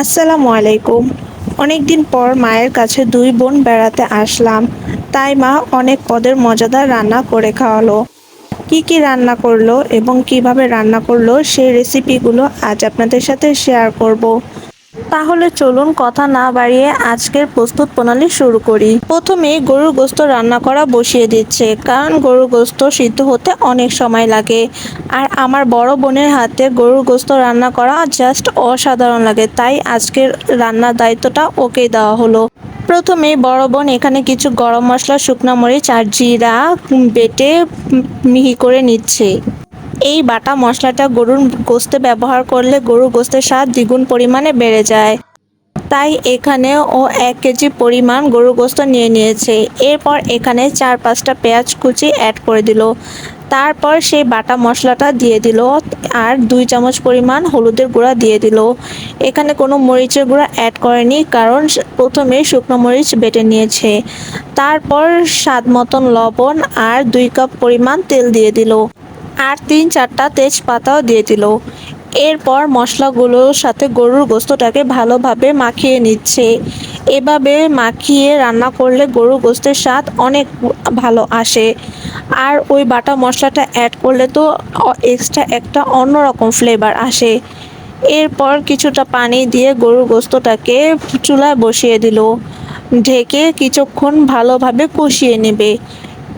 আসসালামু আলাইকুম। অনেক দিন পর মায়ের কাছে দুই বোন বেড়াতে আসলাম। তাই মা অনেক পদের মজাদার রান্না করে খাওয়ালো। কি কি রান্না করল এবং কীভাবে রান্না করল সেই রেসিপিগুলো আজ আপনাদের সাথে শেয়ার করব। তাহলে চলুন কথা না বাড়িয়ে আজকের প্রস্তুত প্রণালী শুরু করি। প্রথমে গরুর গোস্ত রান্না করা বসিয়ে দিচ্ছে, কারণ গরুর গোস্ত সিদ্ধ হতে অনেক সময় লাগে। আর আমার বড় বোনের হাতে গরুর গোস্ত রান্না করা জাস্ট অসাধারণ লাগে, তাই আজকের রান্নার দায়িত্বটা ওকেই দেওয়া হলো। প্রথমে বড় বোন এখানে কিছু গরম মশলা, শুকনো মরিচ আর জিরা বেটে মিহি করে নিচ্ছে। এই বাটা মশলাটা গরুর গোস্তে ব্যবহার করলে গরুর গোস্তের স্বাদ দ্বিগুণ পরিমাণে বেড়ে যায়। তাই এখানে ও এক কেজি পরিমাণ গরুর গোস্ত নিয়ে নিয়েছে। এরপর এখানে চার পাঁচটা পেঁয়াজ কুচি অ্যাড করে দিল। তারপর সেই বাটা মশলাটা দিয়ে দিল আর দুই চামচ পরিমাণ হলুদের গুঁড়া দিয়ে দিল। এখানে কোনো মরিচের গুঁড়া অ্যাড করেনি কারণ প্রথমে শুকনো মরিচ বেটে নিয়েছে। তারপর স্বাদ মতন লবণ আর দুই কাপ পরিমাণ তেল দিয়ে দিল। আর তিন চারটা তেজপাতাও দিয়ে দিল। এরপর মশলাগুলোর সাথে গরুর গোস্তটাকে ভালোভাবে মাখিয়ে নিচ্ছে। এভাবে মাখিয়ে রান্না করলে গরুর গোস্তের স্বাদ অনেক ভালো আসে। আর ওই বাটা মশলাটা অ্যাড করলে তো এক্সট্রা একটা অন্যরকম ফ্লেভার আসে। এরপর কিছুটা পানি দিয়ে গরুর গোস্তটাকে চুলায় বসিয়ে দিল। ঢেকে কিছুক্ষণ ভালোভাবে কষিয়ে নেবে।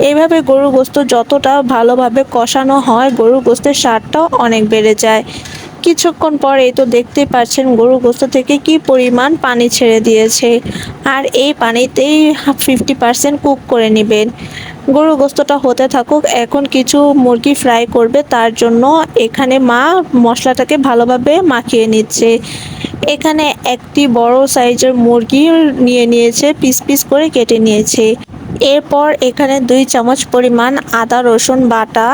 এইভাবে গরুর গোস্ত যতটা ভালোভাবে কষানো হয়, গরুর গোস্তের স্বাদটাও অনেক বেড়ে যায়। কিছুক্ষণ পর এই তো দেখতেই পাচ্ছেন গরু গোস্ত থেকে কি পরিমাণ পানি ছেড়ে দিয়েছে। আর এই পানিতেই ফিফটি পার্সেন্ট কুক করে নেবেন। গরু গোস্তটা হতে থাকুক, এখন কিছু মুরগি ফ্রাই করবে, তার জন্য এখানে মা মশলাটাকে ভালোভাবে মাখিয়ে নিচ্ছে। এখানে একটি বড় সাইজের মুরগি নিয়ে নিয়েছে, পিস পিস করে কেটে নিয়েছে। এরপর এখানে দুই চামচ পরিমাণ আদা, রসুন বাটা,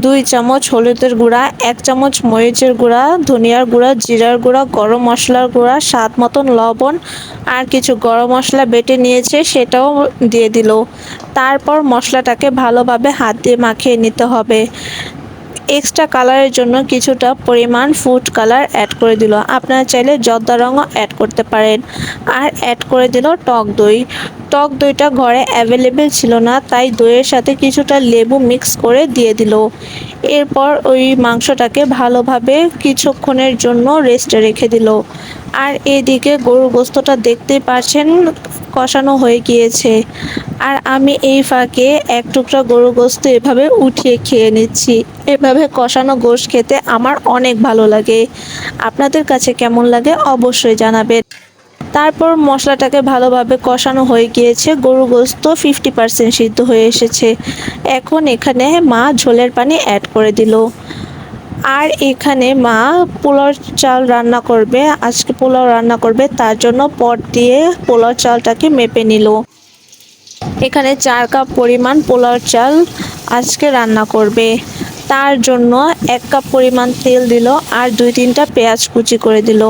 দুই চামচ হলুদের গুঁড়া, এক চামচ মরিচের গুঁড়া, ধনিয়ার গুঁড়া, জিরার গুঁড়া, গরম মশলার গুঁড়া, স্বাদ মতন লবণ আর কিছু গরম মশলা বেটে নিয়েছে, সেটাও দিয়ে দিল। তারপর মশলাটাকে ভালোভাবে হাত দিয়ে মাখিয়ে নিতে হবে। এক্সট্রা কালারের জন্য কিছুটা পরিমাণ ফুড কালার অ্যাড করে দিল। আপনারা চাইলে জর্দা রঙও অ্যাড করতে পারেন। আর অ্যাড করে দিল টক দই। টক দইটা ঘরে অ্যাভেলেবেল ছিল না, তাই দইয়ের সাথে কিছুটা লেবু মিক্স করে দিয়ে দিল। এরপর ওই মাংসটাকে ভালোভাবে কিছুক্ষণের জন্য রেস্টে রেখে দিল। আর এদিকে গরুর গোস্তটা দেখতেই পাচ্ছেন কষানো হয়ে গিয়েছে। আর আমি এই ফাঁকে এক টুকরা গরু গোস্ত এভাবে উঠিয়ে খেয়ে নিচ্ছি। এভাবে কষানো গোশ খেতে আমার অনেক ভালো লাগে। আপনাদের কাছে কেমন লাগে অবশ্যই জানাবেন। তারপর মশলাটাকে ভালোভাবে কষানো হয়ে গিয়েছে। গরু গোস্ত ফিফটি পার্সেন্ট সিদ্ধ হয়ে এসেছে। এখন এখানে মা ঝোলের পানি অ্যাড করে দিল। আর এখানে মা পোলাও চাল রান্না করবে, আজকে পোলাও রান্না করবে, তার জন্য পট দিয়ে পোলাও চালটাকে মেপে নিল। এখানে চার কাপ পরিমাণ পোলাও চাল আজকে রান্না করবে। তার জন্য এক কাপ পরিমাণ তেল দিল আর দুই তিনটা পেঁয়াজ কুচি করে দিল।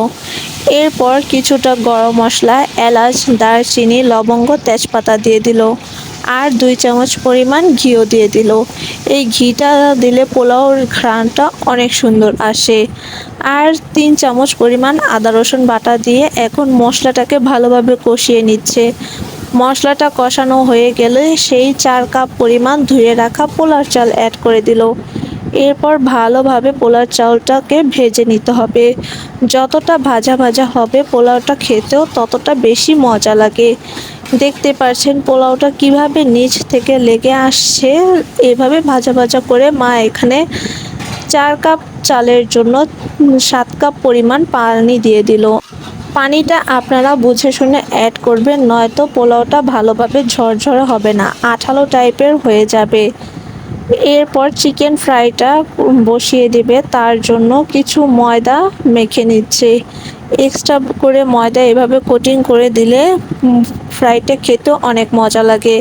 এরপর কিছুটা গরম মশলা, এলাচ, দারচিনি, লবঙ্গ, তেজপাতা দিয়ে দিল। আর দুই চামচ পরিমাণ ঘিও দিয়ে দিল। এই ঘিটা দিলে পোলাওর ঘ্রাণটা অনেক সুন্দর আসে। আর তিন চামচ পরিমাণ আদা রসুন বাটা দিয়ে এখন মশলাটাকে ভালোভাবে কষিয়ে নিচ্ছে। মশলাটা কষানো হয়ে গেলে সেই চার কাপ পরিমাণ ধুয়ে রাখা পোলার চাল অ্যাড করে দিল। এরপর ভালোভাবে পোলার চাউলটাকে ভেজে নিতে হবে। যতটা ভাজা ভাজা হবে পোলাওটা খেতেও ততটা বেশি মজা লাগে। দেখতে পাচ্ছেন পোলাওটা কীভাবে নিচ থেকে লেগে আসছে? এভাবে ভাজা ভাজা করে মা এখানে চার কাপ চালের জন্য সাত কাপ পরিমাণ পানি দিয়ে দিল। পানিটা আপনারা বুঝে শুনে অ্যাড করবেন, নয়তো পোলাওটা ভালোভাবে ঝরঝরে হবে না। আঠালো টাইপের হয়ে যাবে। এরপর চিকেন ফ্রাইটা বসিয়ে দেবে, তার জন্য কিছু ময়দা মেখে নিচ্ছে। এক্সট্রা করে ময়দা এভাবে কোটিং করে দিলে ফ্রাইটা খেতে অনেক মজা লাগে।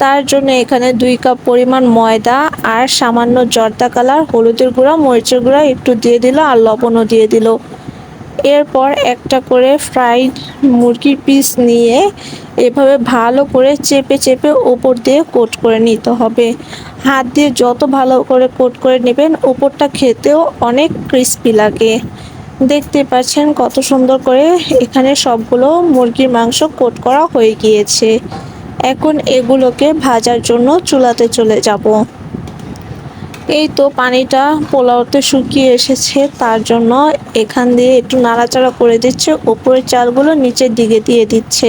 তার জন্য এখানে দুই কাপ পরিমাণ ময়দা আর সামান্য জর্দা কালার, হলুদের গুঁড়া, মরিচের গুঁড়া একটু দিয়ে দিল আর লবণও দিয়ে দিল। এরপর একটা করে ফ্রাইড মুরগির পিস নিয়ে এভাবে ভালো করে চেপে চেপে ওপর দিয়ে কোট করে নিতে হবে। হাত দিয়ে যত ভালো করে কোট করে নেবেন ওপরটা খেতেও অনেক ক্রিস্পি লাগে। দেখতে পাচ্ছেন কত সুন্দর করে এখানে সবগুলো মুরগির মাংস কোট করা হয়ে গিয়েছে। এখন এগুলোকে ভাজার জন্য চুলাতে চলে যাব। এই তো পানিটা পোলাওতে শুকিয়ে এসেছে, তার জন্য এখান দিয়ে একটু নাড়াচাড়া করে দিচ্ছে। ওপরের চালগুলো নিচের দিকে দিয়ে দিচ্ছে,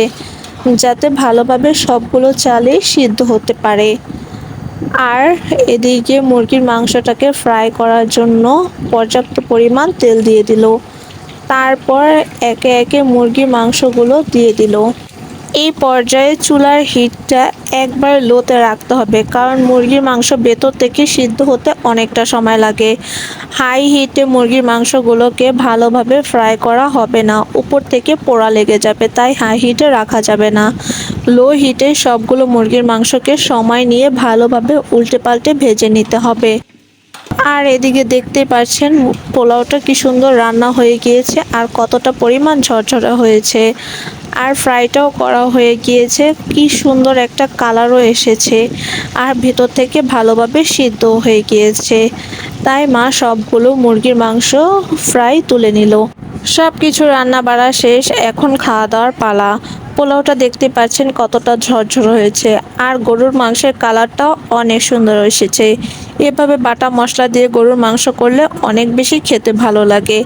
যাতে ভালোভাবে সবগুলো চালই সিদ্ধ হতে পারে। আর এদিকে মুরগির মাংসটাকে ফ্রাই করার জন্য পর্যাপ্ত পরিমাণ তেল দিয়ে দিল। তারপর একে একে মুরগির মাংসগুলো দিয়ে দিল। এই পর্যায়ে চুলার হিটটা একবার লোতে রাখতে হবে, কারণ মুরগির মাংস ভেতর থেকে সিদ্ধ হতে অনেকটা সময় লাগে। হাই হিটে মুরগির মাংসগুলোকে ভালোভাবে ফ্রাই করা হবে না, উপর থেকে পোড়া লেগে যাবে, তাই হাই হিটে রাখা যাবে না। লো হিটে সবগুলো মুরগির মাংসকে সময় নিয়ে ভালোভাবে উল্টে পাল্টে ভেজে নিতে হবে। আর এদিকে দেখতে পাচ্ছেন পোলাওটা কি সুন্দর রান্না হয়ে গিয়েছে আর কতটা পরিমাণ ঝরঝরা হয়েছে। আর ফ্রাইটাও করা হয়ে গিয়েছে। কি সুন্দর একটা কালারও এসেছে। আর ভেতর থেকে ভালোভাবে সিদ্ধ হয়ে গিয়েছে। তাই মা সবগুলো মুরগির মাংস ফ্রাই তুলে নিল। সব কিছু রান্না বাড়া শেষ। এখন খাওয়া দাওয়ার পালা। পোলাওটা দেখতে পাচ্ছেন কতটা ঝরঝর হয়েছে। আর গরুর মাংসের কালারটাও অনেক সুন্দর এসেছে। এভাবে বাটা মশলা দিয়ে গরুর মাংস করলে অনেক বেশি খেতে ভালো লাগে।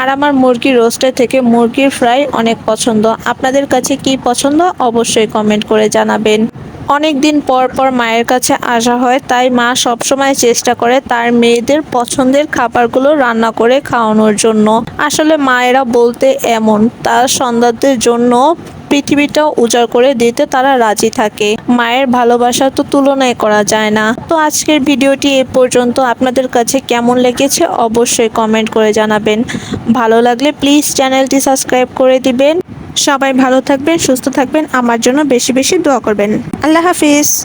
আর আমার মুরগির রোস্টের থেকে মুরগির ফ্রাই অনেক পছন্দ। আপনাদের কাছে কি পছন্দ অবশ্যই কমেন্ট করে জানাবেন। অনেক দিন পর পর মায়ের কাছে আসা হয়, তাই মা সবসময় চেষ্টা করে তার মেয়েদের পছন্দের খাবারগুলো রান্না করে খাওয়ানোর জন্য। আসলে মায়েরা বলতে এমন, তার সন্তানদের জন্য পৃথিবীটা উজাড় করে দিতে তারা রাজি থাকে। মায়ের ভালোবাসা তো তুলনায় করা যায় না। তো আজকের ভিডিওটি এ পর্যন্ত। আপনাদের কাছে কেমন লেগেছে অবশ্যই কমেন্ট করে জানাবেন। ভালো লাগলে প্লিজ চ্যানেলটি সাবস্ক্রাইব করে দিবেন। সবাই ভালো থাকবেন সুস্থ থাকবেন আমার জন্য বেশি বেশি দোয়া করবেন। আল্লাহ হাফিজ।